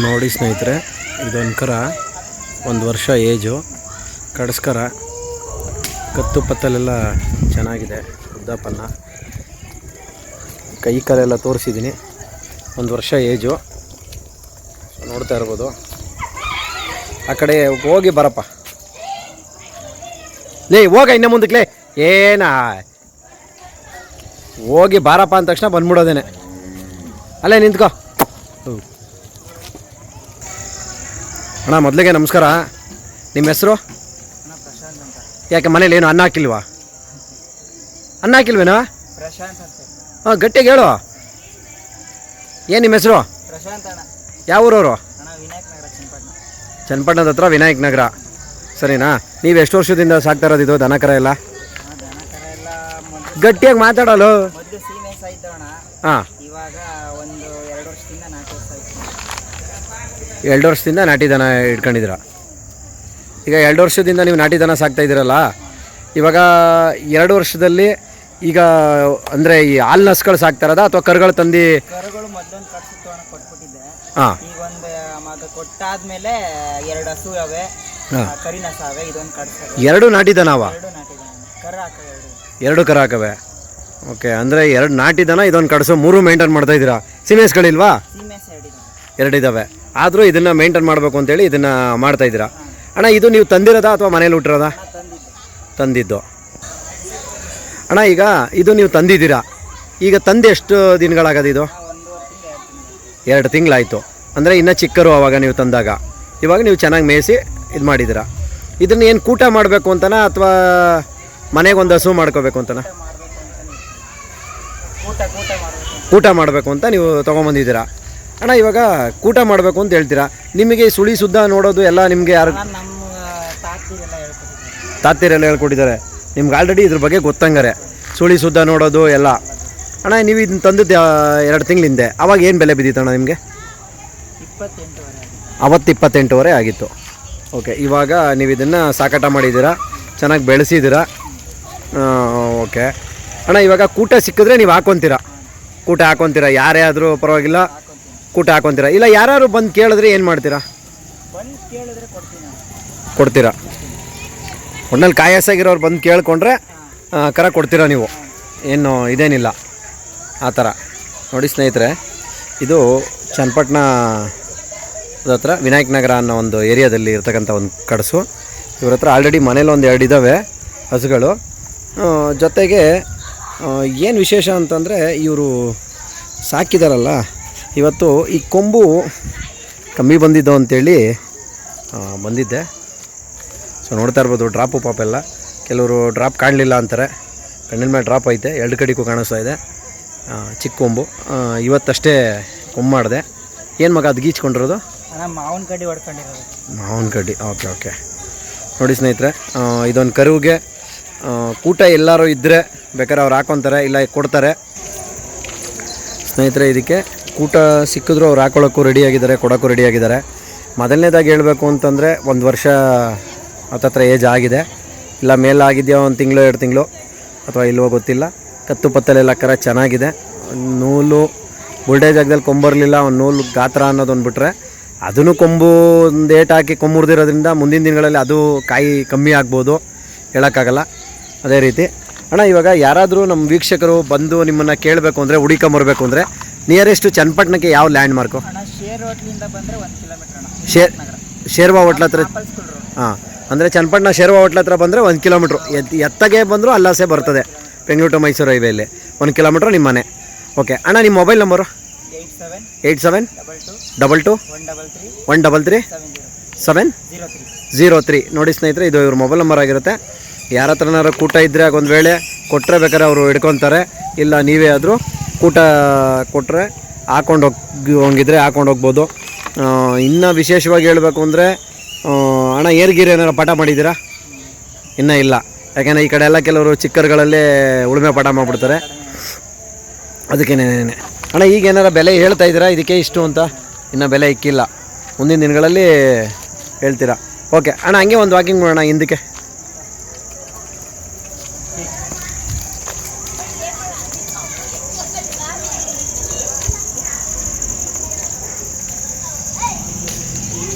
ನೋಡಿ ಸ್ನೇಹಿತರೆ ಇದೊಂದು ಕರ ಒಂದು ವರ್ಷ ಏಜು. ಕಡಸ್ಕರ, ಕತ್ತು ಪತ್ತಲೆಲ್ಲ ಚೆನ್ನಾಗಿದೆ ಉದ್ದಪ್ಪನ್ನ ಕೈ ಕಾಲೆಲ್ಲ ತೋರಿಸಿದ್ದೀನಿ, ಒಂದು ವರ್ಷ ಏಜು. ನೋಡ್ತಾ ಇರ್ಬೋದು. ಆ ಕಡೆ ಹೋಗಿ ಬರಪ್ಪ. ಲೇ, ಹೋಗ ಇನ್ನ ಮುಂದಕ್ಕೆ ಏನಾ ಹೋಗಿ ಬಾರಪ್ಪ ಅಂದ ತಕ್ಷಣ ಬಂದ್ಬಿಡೋದೇನೆ. ಅಲ್ಲೇ ನಿಂತ್ಕೋ. ಹ್ಞೂ ಅಣ್ಣ ಮೊದಲಿಗೆ ನಮಸ್ಕಾರ. ನಿಮ್ಮ ಹೆಸರು? ಯಾಕೆ ಮನೇಲಿ ಏನು ಅನ್ನ ಹಾಕಿಲ್ವಾ? ಅನ್ನ ಹಾಕಿಲ್ವೇನೋ? ಹಾಂ ಗಟ್ಟಿಗೆ ಹೇಳು. ಏನು ನಿಮ್ಮ ಹೆಸರು? ಯಾವ ಊರವರು? ಚನ್ನಪಟ್ಟಣದ ಹತ್ರ ವಿನಾಯಕ್ ನಗರ. ಸರಿನಾ? ನೀವು ಎಷ್ಟು ವರ್ಷದಿಂದ ಸಾಕ್ತಾ ಇರೋದು ಇದು ದನ ಕರ ಎಲ್ಲ? ಗಟ್ಟಿಯಾಗಿ ಮಾತಾಡಲು ಹಾಂ. ಎರಡು ವರ್ಷದಿಂದ ನಾಟಿ ದನ ಇಟ್ಕೊಂಡಿದ್ದೀರ? ಈಗ ಎರಡು ವರ್ಷದಿಂದ ನೀವು ನಾಟಿ ದನ ಸಾಕ್ತಾ ಇದ್ದೀರಲ್ಲ ಇವಾಗ ಎರಡು ವರ್ಷದಲ್ಲಿ ಈಗ ಅಂದರೆ ಈ ಹಾಲು ನಸ್ಗಳು ಸಾಕ್ತಾರದ ಅಥವಾ ಕರುಗಳು ತಂದು? ಕರುಗಳು ಮೊದಲೊಂದು ಕಟ್ಸಿತ್ತು ಅಣ್ಣ ಕೊಟ್ಬಿಟ್ಟಿದ್ದೆ. ಹಾಂ. ಈಗ ಒಂದು ಅದು ಕೊಟ್ಟಾದ್ಮೇಲೆ ಎರಡು ಹಸು ಅವೆ ಇದೊಂದು ಎರಡು ನಾಟಿ ದನವ ಎರಡು ನಾಟಿದೆ ಕರ ಎರಡು. ಎರಡು ಕರ ಹಾಕವೆ. ಓಕೆ ಅಂದರೆ ಎರಡು ನಾಟಿ ದನ ಇದೊಂದು ಕಡಸು ಮೂರು ಮೇಂಟೈನ್ ಮಾಡ್ತಾ ಇದ್ದೀರಾ? ಸಿಮೆಸ್ಗಳಿಲ್ವಾ? ಸೀಮೆ ಸೈಡ್ ಇದೆ ಎರಡು ಇದ್ದಾವೆ ಆದರೂ ಇದನ್ನು ಮೇಂಟೈನ್ ಮಾಡಬೇಕು ಅಂತೇಳಿ ಇದನ್ನು ಮಾಡ್ತಾ ಇದ್ದೀರಾ? ಅಣ್ಣ ಇದು ನೀವು ತಂದಿರೋದಾ ಅಥವಾ ಮನೇಲಿ ಹುಟ್ಟಿರೋದಾ? ತಂದಿದ್ದು. ಅಣ್ಣ ಈಗ ಇದು ನೀವು ತಂದಿದ್ದೀರಾ? ಈಗ ತಂದು ಎಷ್ಟು ದಿನಗಳಾಗದು ಇದು? ಎರಡು ತಿಂಗಳು ಎರಡು ತಿಂಗಳಾಯಿತು. ಅಂದರೆ ಇನ್ನೂ ಚಿಕ್ಕರು ಆವಾಗ ನೀವು ತಂದಾಗ. ಇವಾಗ ನೀವು ಚೆನ್ನಾಗಿ ಮೇಯಿಸಿ ಇದು ಮಾಡಿದ್ದೀರಾ? ಇದನ್ನು ಏನು ಕೂಟ ಮಾಡಬೇಕು ಅಂತನಾ ಅಥವಾ ಮನೆಗೆ ಒಂದು ಹಸು ಮಾಡ್ಕೋಬೇಕು ಅಂತನಾ? ಕೂಟ ಮಾಡಬೇಕು ಅಂತ ನೀವು ತೊಗೊಂಬಂದಿದ್ದೀರಾ? ಅಣ್ಣ ಇವಾಗ ಕೂಟ ಮಾಡಬೇಕು ಅಂತ ಹೇಳ್ತೀರಾ? ನಿಮಗೆ ಈ ಸುಳಿ ಸುದ್ದ ನೋಡೋದು ಎಲ್ಲ ನಿಮಗೆ ಯಾರು ಅಣ್ಣ ನಮ್ಮ ತಾತಿರೆಲ್ಲ ಹೇಳ್ಕೊಟ್ಟಿದ್ದಾರೆ. ನಿಮ್ಗೆ ಆಲ್ರೆಡಿ ಇದ್ರ ಬಗ್ಗೆ ಗೊತ್ತಂಗಾರೆ. ಸುಳಿ ಸುದ್ದ ನೋಡೋದು ಎಲ್ಲ. ಅಣ್ಣ ನೀವು ಇದನ್ನ ತಂದದ್ದು ಎರಡು ತಿಂಗಳ ಹಿಂದೆ. ಅವಾಗ ಏನು ಬೆಲೆ ಬಿದ್ದಿತ್ತಣ್ಣ ನಿಮಗೆ? ಇಪ್ಪತ್ತೆಂಟುವರೆ ಆಗಿದೆ ಅವತ್ತು ಇಪ್ಪತ್ತೆಂಟುವರೆ ಆಗಿತ್ತು. ಓಕೆ ಇವಾಗ ನೀವು ಇದನ್ನು ಸಾಕಾಟ ಮಾಡಿದ್ದೀರಾ? ಚೆನ್ನಾಗಿ ಬೆಳೆಸಿದ್ದೀರಾ? ಓಕೆ ಅಣ್ಣ ಇವಾಗ ಕೂಟ ಸಿಕ್ಕಿದ್ರೆ ನೀವು ಹಾಕೊತೀರಾ? ಕೂಟ ಹಾಕೊತೀರಾ? ಯಾರೇ ಆದರೂ ಪರವಾಗಿಲ್ಲ. ಕೂಟ ಹಾಕೊತೀರಾ? ಇಲ್ಲ ಯಾರು ಬಂದು ಕೇಳಿದ್ರೆ ಏನು ಮಾಡ್ತೀರಾ? ಬಂದು ಕೇಳಿದ್ರೆ ಕೊಡ್ತೀನಿ. ಕೊಡ್ತೀರಾ? ಒಟ್ನಲ್ಲಿ ಕಾಯಸಾಗಿರೋರು ಬಂದು ಕೇಳ್ಕೊಂಡ್ರೆ ಕರ ಕೊಡ್ತೀರಾ ನೀವು? ಏನು ಇದೇನಿಲ್ಲ. ಆ ಥರ. ನೋಡಿ ಸ್ನೇಹಿತರೆ ಇದು ಚನ್ನಪಟ್ಟಣ ಹತ್ರ ವಿನಾಯಕ್ ನಗರ ಅನ್ನೋ ಒಂದು ಏರಿಯಾದಲ್ಲಿ ಇರ್ತಕ್ಕಂಥ ಒಂದು ಕಡಸು. ಇವ್ರ ಹತ್ರ ಆಲ್ರೆಡಿ ಮನೇಲಿ ಒಂದು ಎರಡು ಇದ್ದಾವೆ ಹಸುಗಳು. ಜೊತೆಗೆ ಏನು ವಿಶೇಷ ಅಂತಂದರೆ ಇವರು ಸಾಕಿದಾರಲ್ಲ ಇವತ್ತು ಈ ಕೊಂಬು ಕಮ್ಮಿ ಬಂದಿದ್ದು ಅಂತೇಳಿ ಬಂದಿದ್ದೆ. ಸೊ ನೋಡ್ತಾ ಇರ್ಬೋದು ಡ್ರಾಪು ಪಾಪ ಎಲ್ಲ. ಕೆಲವರು ಡ್ರಾಪ್ ಕಾಣಲಿಲ್ಲ ಅಂತಾರೆ. ಕಣ್ಣಿನ ಮೇಲೆ ಡ್ರಾಪ್ ಐತೆ ಎರಡು ಕಡೆಗೂ ಕಾಣಿಸ್ತಾ ಇದೆ. ಚಿಕ್ಕ ಕೊಂಬು. ಇವತ್ತಷ್ಟೇ ಕೊಂಬು ಮಾಡಿದೆ. ಏನು ಮಗ ಅದು ಗೀಚ್ಕೊಂಡಿರೋದು? ಮಾವಿನ ಕಡ್ಡಿ ಹೊಡ್ಕೊಂಡಿರೋದು. ಮಾವಿನ ಕಡ್ಡಿ ಓಕೆ ಓಕೆ. ನೋಡಿ ಸ್ನೇಹಿತರೆ ಇದೊಂದು ಕರುವಿಗೆ ಕೂಟ ಎಲ್ಲರೂ ಇದ್ದರೆ ಬೇಕಾದ್ರೆ ಅವ್ರು ಹಾಕೊತಾರೆ ಇಲ್ಲ ಕೊಡ್ತಾರೆ. ಸ್ನೇಹಿತರೆ ಇದಕ್ಕೆ ಕೂಟ ಸಿಕ್ಕಿದ್ರು ಅವ್ರು ಹಾಕೊಳ್ಳೋಕ್ಕೂ ರೆಡಿಯಾಗಿದ್ದಾರೆ ಕೊಡೋಕ್ಕೂ ರೆಡಿಯಾಗಿದ್ದಾರೆ ಮೊದಲನೇದಾಗಿ ಹೇಳಬೇಕು ಅಂತಂದರೆ ಒಂದು ವರ್ಷ ಹತ್ತತ್ರ ಏಜ್ ಆಗಿದೆ. ಇಲ್ಲ ಮೇಲಾಗಿದೆಯೋ ಒಂದು ತಿಂಗಳು, ಎರಡು ತಿಂಗಳು? ಅಥವಾ ಇಲ್ವೋ ಗೊತ್ತಿಲ್ಲ. ಕತ್ತು ಪತ್ತಲೆಲ್ಲ ಕರ ಚೆನ್ನಾಗಿದೆ. ನೂಲು ಬುಲ್ಡೇ ಜಾಗದಲ್ಲಿ ಕೊಂಬರ್ಲಿಲ್ಲ ಒಂದು ನೂಲು ಗಾತ್ರ ಅನ್ನೋದೊಂದು ಬಿಟ್ರೆ ಅದನ್ನು ಕೊಂಬು ಏಟ್ ಹಾಕಿ ಕೊಂಬುರ್ದಿರೋದ್ರಿಂದ ಮುಂದಿನ ದಿನಗಳಲ್ಲಿ ಅದು ಕಾಯಿ ಕಮ್ಮಿ ಆಗ್ಬೋದು. ಹೇಳೋಕ್ಕಾಗಲ್ಲ. ಅದೇ ರೀತಿ. ಅಣ್ಣ, ಇವಾಗ ಯಾರಾದರೂ ನಮ್ಮ ವೀಕ್ಷಕರು ಬಂದು ನಿಮ್ಮನ್ನು ಕೇಳಬೇಕು ಅಂದರೆ, ಹುಡಿಕೊಂಬರ್ಬೇಕು ಅಂದರೆ ನಿಯರೆಸ್ಟು ಚನ್ನಪಟ್ಟಣಕ್ಕೆ ಯಾವ ಲ್ಯಾಂಡ್ ಮಾರ್ಕು ಅಣ್ಣ ಶೇರ್ ಹೋಟ್ಲಿಂದ ಬಂದರೆ ಒಂದು ಕಿಲೋಮೀಟರ್ ಅಣ್ಣ. ಶೇರ್ ಶೇರ್ವಾ ಹೋಟ್ಲ ಹತ್ರ ಆಪಲ್ ಸ್ಕೂಲ್ ರೋಡ್ ಹಾಂ ಅಂದರೆ ಚನ್ನಪಟ್ಟಣ ಶೇರ್ವಾ ಹೋಟ್ಲ ಹತ್ರ ಬಂದರೆ ಒಂದು ಕಿಲೋಮೀಟ್ರು ಎತ್ ಎತ್ತಗೆ ಬಂದರೂ ಅಲ್ಲಾಸೆ ಬರ್ತದೆ. ಬೆಂಗಳೂರು ಟು ಮೈಸೂರು ಹೈವೇಲಿ ಒಂದು ಕಿಲೋಮೀಟ್ರ್ ನಿಮ್ಮ ಮನೆ. ಓಕೆ ಅಣ್ಣ ನಿಮ್ಮ mobile number eight seven eight seven double two double two one double three one double three seven seven zero zero three zero three ನೋಡಿ ಸ್ನೇಹಿತರೆ ಇದು ಇವ್ರ ಮೊಬೈಲ್ ನಂಬರ್ ಆಗಿರುತ್ತೆ. ಯಾರ ಹತ್ರನಾರು ಕೂಟ ಇದ್ದರೆ ಒಂದು ವೇಳೆ ಕೊಟ್ಟರೆ ಬೇಕಾದ್ರೆ ಅವರು ಹಿಡ್ಕೊತಾರೆ. ಇಲ್ಲ ನೀವೇ ಆದರೂ ಕೂಟ ಕೊಟ್ಟರೆ ಹಾಕೊಂಡು ಹೋಗಿ, ಹೋಗಿದ್ರೆ ಹಾಕೊಂಡು ಹೋಗ್ಬೋದು. ಇನ್ನು ವಿಶೇಷವಾಗಿ ಹೇಳಬೇಕು ಅಂದರೆ ಅಣ್ಣ ಏರ್ಗೀರ್ ಏನಾರು ಪಾಠ ಮಾಡಿದ್ದೀರಾ? ಇನ್ನೂ ಇಲ್ಲ. ಯಾಕೆಂದರೆ ಈ ಕಡೆ ಎಲ್ಲ ಕೆಲವರು ಚಿಕ್ಕರ್ಗಳಲ್ಲೇ ಉಳುಮೆ ಪಾಠ ಮಾಡಿಬಿಡ್ತಾರೆ. ಅದಕ್ಕೇನೇನೆ ಅಣ್ಣ, ಈಗ ಏನಾರ ಬೆಲೆ ಹೇಳ್ತಾ ಇದ್ದೀರಾ? ಇದಕ್ಕೆ ಇಷ್ಟು ಅಂತ. ಇನ್ನು ಬೆಲೆ ಇಕ್ಕಿಲ್ಲ. ಮುಂದಿನ ದಿನಗಳಲ್ಲಿ ಹೇಳ್ತೀರಾ? ಓಕೆ. ಅಣ್ಣ, ಹಂಗೆ ಒಂದು ವಾಕಿಂಗ್ ಮಾಡೋಣ ಹಿಂದಕ್ಕೆ.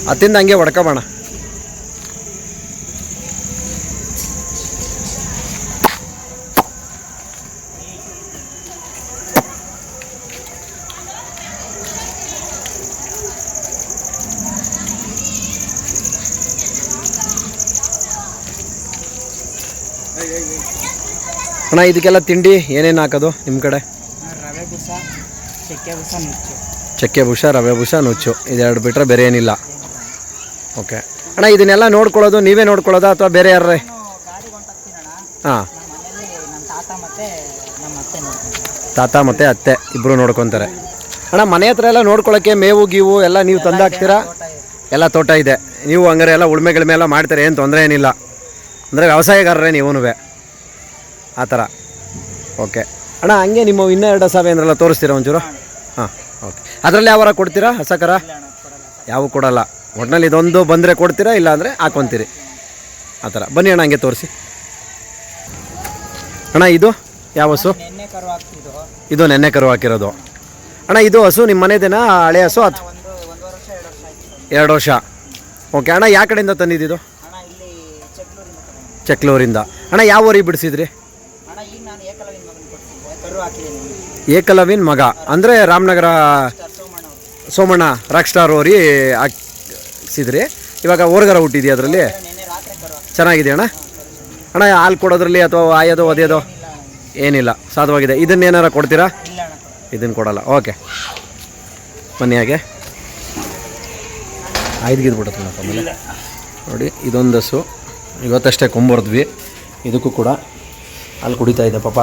ಹತ್ತಿಂದ ಹಂಗೆ ಹೊಡ್ಕೊಬೋಣ. ಅಣ್ಣ ಇದಕ್ಕೆಲ್ಲ ತಿಂಡಿ ಏನೇನು ಹಾಕೋದು ನಿಮ್ಮ ಕಡೆ? ರವೆ ಚಕ್ಕೆ ಬೂಸ ನುಚ್ಚು. ಚಕ್ಕೆ ಭೂಷ ರವೆ ಭೂಷ ನುಚ್ಚು. ಇದೆರಡು ಬಿಟ್ಟರೆ ಬೇರೆ ಏನಿಲ್ಲ. ಓಕೆ. ಅಣ್ಣ ಇದನ್ನೆಲ್ಲ ನೋಡ್ಕೊಳ್ಳೋದು ನೀವೇ ನೋಡ್ಕೊಳ್ಳೋದಾ ಅಥವಾ ಬೇರೆ ಯಾರೇ ಹಾಂ. ತಾತ ಮತ್ತೆ ಅತ್ತೆ ಇಬ್ಬರು ನೋಡ್ಕೊತಾರೆ. ಅಣ್ಣ ಮನೆ ಹತ್ರ ಎಲ್ಲ ನೋಡ್ಕೊಳ್ಳೋಕ್ಕೆ ಮೇವು ಗೀವು ಎಲ್ಲ ನೀವು ತಂದಾಕ್ತೀರಾ? ಎಲ್ಲ ತೋಟ ಇದೆ. ನೀವು ಹಂಗಾರೆ ಎಲ್ಲ ಉಳ್ಮೆಗಳ ಮೇಲೆ ಎಲ್ಲ ಮಾಡ್ತಾರೆ? ಏನು ತೊಂದರೆ ಏನಿಲ್ಲ. ಅಂದರೆ ವ್ಯವಸಾಯಗಾರರೇ ನೀವೂ ಆ ಥರ. ಓಕೆ. ಅಣ್ಣ ಹಂಗೆ ನಿಮ್ಮ ಇನ್ನೂ ಎರಡು ಸಾವಿರ ಅಂದ್ರಲ್ಲ ತೋರಿಸ್ತೀರಾ ಒಂಚೂರು? ಹಾಂ. ಓಕೆ. ಅದರಲ್ಲಿ ಯಾವಾರ ಕೊಡ್ತೀರಾ? ಹಸಕರ? ಯಾವ ಕೊಡಲ್ಲ. ಒಟ್ನಲ್ಲಿ ಇದೊಂದು ಬಂದರೆ ಕೊಡ್ತೀರಾ ಇಲ್ಲ ಅಂದರೆ ಹಾಕ್ಕೊಂತೀರಿ ಆ ಥರ. ಬನ್ನಿ ಅಣ್ಣ ಹಂಗೆ ತೋರಿಸಿ. ಅಣ್ಣ ಇದು ಯಾವ ಹಸು? ಇದು ನೆನ್ನೆ ಕರು ಹಾಕಿರೋದು. ಅಣ್ಣ ಇದು ಹಸು ನಿಮ್ಮ ಮನೆದೇನಾ ಹಳೆ ಹಸು ಅದು ಎರಡು ವರ್ಷ ಆಯ್ತು ಎರಡು ವರ್ಷ. ಓಕೆ ಅಣ್ಣ ಯಾವ ಕಡೆಯಿಂದ ತಂದಿದ್ದು ಚೆಕ್ಲೂರಿಂದ ಅಣ್ಣ ಯಾವ ಊರಿಗೆ ಬಿಡಿಸಿದ್ರಿ? ಏಕಲವಿನ್ ಮಗ. ಅಂದರೆ ರಾಮನಗರ ಸೋಮಣ್ಣ ರಾಕ್ ಸ್ಟಾರ್ ಓರಿ ಹಾಕ್ಸಿದ್ರಿ. ಇವಾಗ ಓರ್ಗರ ಹುಟ್ಟಿದೆಯಾ ಅದರಲ್ಲಿ? ಚೆನ್ನಾಗಿದೆ ಅಣ್ಣ? ಅಣ್ಣ ಹಾಲು ಕೊಡೋದ್ರಲ್ಲಿ ಅಥವಾ ಆಯೋದು ಒದೆಯೋದು ಏನಿಲ್ಲ ಸಾಧವಾಗಿದೆ ಇದನ್ನೇನಾರ ಕೊಡ್ತೀರಾ. ಇದನ್ನು ಕೊಡಲ್ಲ. ಓಕೆ. ಬನ್ನಿ ಹಾಗೆ. ಐದ್ಗಿದ್ಬಿಡುತ್ತೆ ಆಮೇಲೆ ನೋಡಿ ಇದೊಂದು ಹಸು ಇವತ್ತಷ್ಟೇ ಕೊಂಬರ್ದ್ವಿ. ಇದಕ್ಕೂ ಕೂಡ ಅಲ್ಲಿ ಕುಡಿತಾ ಇದೆ ಪಾಪ.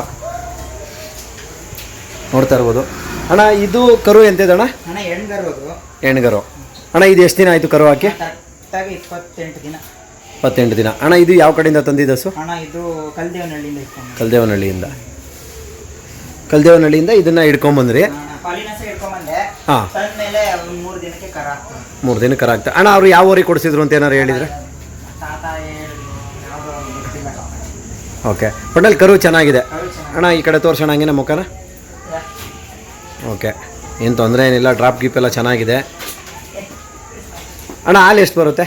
ನೋಡ್ತಾ ಇರ್ಬೋದು. ಅಣ್ಣ ಇದು ಕರು ಎಂತಿದೆ ಅಣ್ಣ ಹೆಣ್ಗರು. ಅಣ್ಣ ಇದು ಎಷ್ಟು ದಿನ ಆಯಿತು ಕರು ಹಾಕಿ? ಕರೆಕ್ಟಾಗಿ ಇಪ್ಪತ್ತೆಂಟು ದಿನ. ಇಪ್ಪತ್ತೆಂಟು ದಿನ. ಅಣ್ಣ ಇದು ಯಾವ ಕಡೆಯಿಂದ ತಂದಿದ್ದ ಹಸು? ಅಣ್ಣ ಇದು ಕಲ್ದೇವನಹಳ್ಳಿಯಿಂದ ಇಟ್ಕೊಂಡು ಕಲ್ದೇವನಹಳ್ಳಿಯಿಂದ. ಕಲ್ದೇವನಹಳ್ಳಿಯಿಂದ ಇದನ್ನು ಹಿಡ್ಕೊಂಬಂದ್ರಿ ಹಾಂ. ತಂದ್ಮೇಲೆ ಒಂದು ಮೂರು ದಿನಕ್ಕೆ ಕರ ಹಾಕ್ತೀನಿ ಮೂರು ದಿನ ಕರ ಆಗ್ತಾ ಅಣ್ಣ ಅವ್ರು ಯಾವ ಊರಿಗೆ ಕೊಡಿಸಿದ್ರು ಅಂತ ಏನಾರು ಹೇಳಿದ್ರೆ? ತಾತ ಹೇಳಿದ್ರು ಯಾವುದೋ ಗೊತ್ತಿಲ್ಲ ಓಕೆ. ಒಟ್ಟಲ್ಲಿ ಕರು ಚೆನ್ನಾಗಿದೆ. ಕರು ಚೆನ್ನಾಗಿ ಅಣ್ಣ ಈ ಕಡೆ ತೋರ್ಸೋಣ ಹಂಗೇನೆ ಮುಖನ? ಓಕೆ. ಏನು ತೊಂದರೆ ಏನಿಲ್ಲ ಡ್ರಾಪ್ ಗೀಪ್ ಎಲ್ಲ ಚೆನ್ನಾಗಿದೆ. ಅಣ್ಣ ಹಾಲು ಎಷ್ಟು ಬರುತ್ತೆ?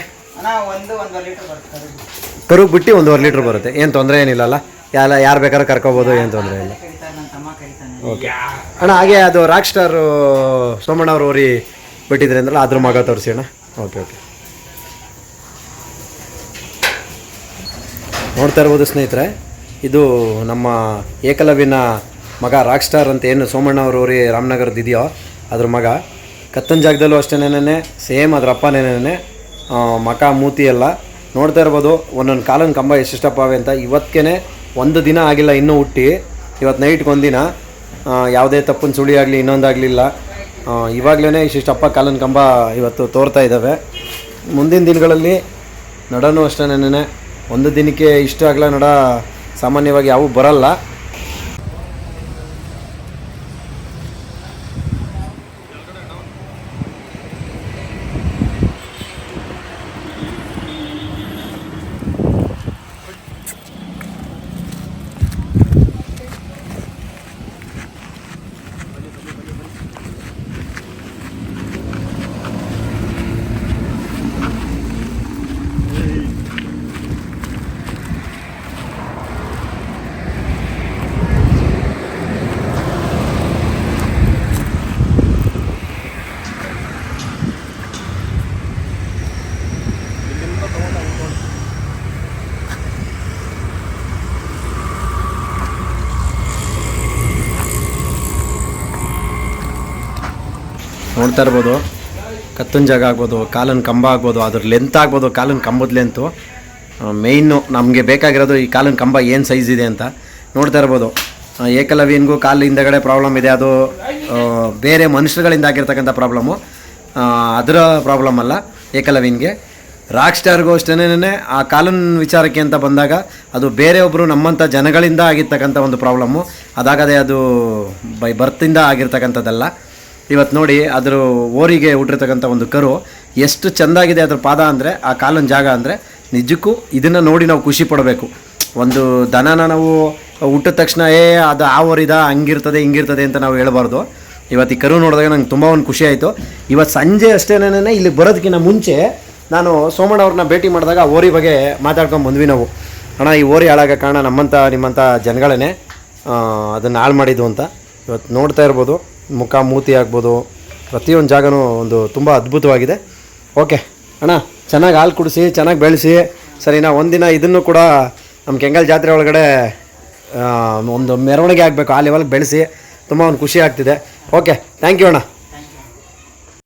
ಕರುಗೆ ಬಿಟ್ಟು ಒಂದೂವರೆ ಲೀಟ್ರ್ ಬರುತ್ತೆ. ಏನು ತೊಂದರೆ ಏನಿಲ್ಲಲ್ಲ ಯಾರ ಯಾರು ಬೇಕಾದ್ರೂ ಕರ್ಕೋಬೋದು ಏನು ತೊಂದರೆ ಇಲ್ಲ. ಓಕೆ. ಅಣ್ಣ ಹಾಗೆ ಅದು ರಾಕ್ ಸ್ಟಾರು ಸೋಮಣ್ಣ ಅವರು ಓರಿ ಬಿಟ್ಟಿದ್ರೆ ಅಂದ್ರಲ್ಲ ಅದ್ರ ಮಗ ತೋರಿಸಿ ಅಣ್ಣ. Okay okay. ನೋಡ್ತಾ ಇರ್ಬೋದು ಸ್ನೇಹಿತರೆ ಇದು ನಮ್ಮ ಏಕಲವ್ಯನ ಮಗ ರಾಕ್ ಸ್ಟಾರ್ ಅಂತ ಏನು ಸೋಮಣ್ಣ ಅವರು ಊರಿ ರಾಮನಗರದ್ದು ಇದೆಯೋ ಅದ್ರ ಮಗ. ಕತ್ತನ ಜಾಗದಲ್ಲೂ ಅಷ್ಟೇನೇನೆ ಸೇಮ್ ಅದ್ರ ಅಪ್ಪನೇನೆ ಮಕ, ಮೂತಿ ಎಲ್ಲ. ನೋಡ್ತಾ ಇರ್ಬೋದು, ಒಂದೊಂದು ಕಾಲನ ಕಂಬ ಎಷ್ಟೆಷ್ಟಪ್ಪ ಅವೆ ಅಂತ. ಇವತ್ತೇನೆ ಒಂದು ದಿನ ಆಗಿಲ್ಲ, ಇನ್ನೂ ಹುಟ್ಟಿ. ಇವತ್ತು ನೈಟ್ಗೆ ಒಂದಿನ ಯಾವುದೇ ತಪ್ಪಿನ ಸುಳಿ ಆಗಲಿ, ಇನ್ನೊಂದಾಗಲಿಲ್ಲ. ಇವಾಗಲೇ ಇಷ್ಟಿಷ್ಟಪ್ಪ ಕಾಲನ ಕಂಬ ಇವತ್ತು ತೋರ್ತಾ ಇದ್ದಾವೆ ಮುಂದಿನ ದಿನಗಳಲ್ಲಿ ನಡನೂ ಅಷ್ಟೇನೆ ಒಂದು ದಿನಕ್ಕೆ ಇಷ್ಟು ಆಗಲ ನಡ ಸಾಮಾನ್ಯವಾಗಿ ಯಾವೂ ಬರಲ್ಲ. ನೋಡ್ತಾ ಇರ್ಬೋದು. ಕತ್ತನ ಜಾಗ ಆಗ್ಬೋದು, ಕಾಲನ ಕಂಬ ಆಗ್ಬೋದು, ಅದ್ರ ಲೆಂತ್ ಆಗ್ಬೋದು, ಕಾಲನ ಕಂಬದ ಲೆಂತು ಮೇಯ್ನು ನಮಗೆ ಬೇಕಾಗಿರೋದು ಈ ಕಾಲನ ಕಂಬ ಏನು ಸೈಜ್ ಇದೆ ಅಂತ ನೋಡ್ತಾ ಇರ್ಬೋದು. ಏಕಲವ್ಯನಿಗೂ ಕಾಲು ಹಿಂದಗಡೆ ಪ್ರಾಬ್ಲಮ್ ಇದೆ. ಅದು ಬೇರೆ ಮನುಷ್ಯರುಗಳಿಂದ ಆಗಿರ್ತಕ್ಕಂಥ ಪ್ರಾಬ್ಲಮ್ಮು ಅದರ ಪ್ರಾಬ್ಲಮ್ ಅಲ್ಲ ಏಕಲವ್ಯನಿಗೆ. ರಾಕ್ ಸ್ಟಾರ್ಗೂ ಅಷ್ಟೇನೆ ಆ ಕಾಲನ್ ವಿಚಾರಕ್ಕೆ ಅಂತ ಬಂದಾಗ ಅದು ಬೇರೆ ಒಬ್ಬರು ನಮ್ಮಂಥ ಜನಗಳಿಂದ ಆಗಿರ್ತಕ್ಕಂಥ ಒಂದು ಪ್ರಾಬ್ಲಮ್ಮು ಅದಾಗದೆ ಅದು ಬೈ ಬರ್ತಿಂದ ಆಗಿರ್ತಕ್ಕಂಥದ್ದಲ್ಲ. ಇವತ್ತು ನೋಡಿ ಅದ್ರ ಓರಿಗೆ ಹುಟ್ಟಿರ್ತಕ್ಕಂಥ ಒಂದು ಕರು. ಎಷ್ಟು ಚೆಂದಾಗಿದೆ ಅದ್ರ ಪಾದ ಅಂದರೆ, ಆ ಕಾಲನ ಜಾಗ ಅಂದರೆ, ನಿಜಕ್ಕೂ ಇದನ್ನು ನೋಡಿ ನಾವು ಖುಷಿ ಪಡಬೇಕು. ಒಂದು ದನನ ನಾವು ಹುಟ್ಟಿದ ತಕ್ಷಣ, ಏ, ಅದು ಆ ಓರಿದ, ಹಂಗಿರ್ತದೆ, ಹಿಂಗಿರ್ತದೆ ಅಂತ ನಾವು ಹೇಳಬಾರ್ದು. ಇವತ್ತು ಈ ಕರು ನೋಡಿದಾಗ ನಂಗೆ ತುಂಬ ಒಂದು ಖುಷಿ ಆಯಿತು. ಇವತ್ತು ಸಂಜೆ ಅಷ್ಟೇನೇ ಇಲ್ಲಿ ಬರೋದಕ್ಕಿಂತ ಮುಂಚೆ ನಾನು ಸೋಮಣ್ಣ ಅವ್ರನ್ನ ಭೇಟಿ ಮಾಡಿದಾಗ ಓರಿ ಬಗ್ಗೆ ಮಾತಾಡ್ಕೊಂಡು ಬಂದ್ವಿ ನಾವು. ಅಣ್ಣ, ಈ ಓರಿ ಹಾಳಾಗ ಕಾರಣ ನಮ್ಮಂಥ ನಿಮ್ಮಂಥ ಜನಗಳೇ ಅದನ್ನು ಹಾಳು ಮಾಡಿದ್ದು ಅಂತ. ಇವತ್ತು ನೋಡ್ತಾ ಇರ್ಬೋದು. ಮುಖ ಮೂತಿ ಆಗ್ಬೋದು, ಪ್ರತಿಯೊಂದು ಜಾಗನೂ ಒಂದು ತುಂಬ ಅದ್ಭುತವಾಗಿದೆ. ಓಕೆ ಅಣ್ಣ, ಚೆನ್ನಾಗಿ ಹಾಲು ಕುಡಿಸಿ, ಚೆನ್ನಾಗಿ ಬೆಳೆಸಿ. ಸರಿನಾ ಒಂದಿನ ಇದನ್ನು ಕೂಡ ನಮ್ಮ ಕೆಂಗಲ್ ಜಾತ್ರೆ ಒಳಗಡೆ ಒಂದು ಮೆರವಣಿಗೆ ಆಗಬೇಕು, ಆ ಲೆವೆಲ್ಗೆ ಬೆಳೆಸಿ. ತುಂಬ ಒಂದು ಖುಷಿ ಆಗ್ತಿದೆ. ಓಕೆ ಥ್ಯಾಂಕ್ ಯು ಅಣ್ಣ.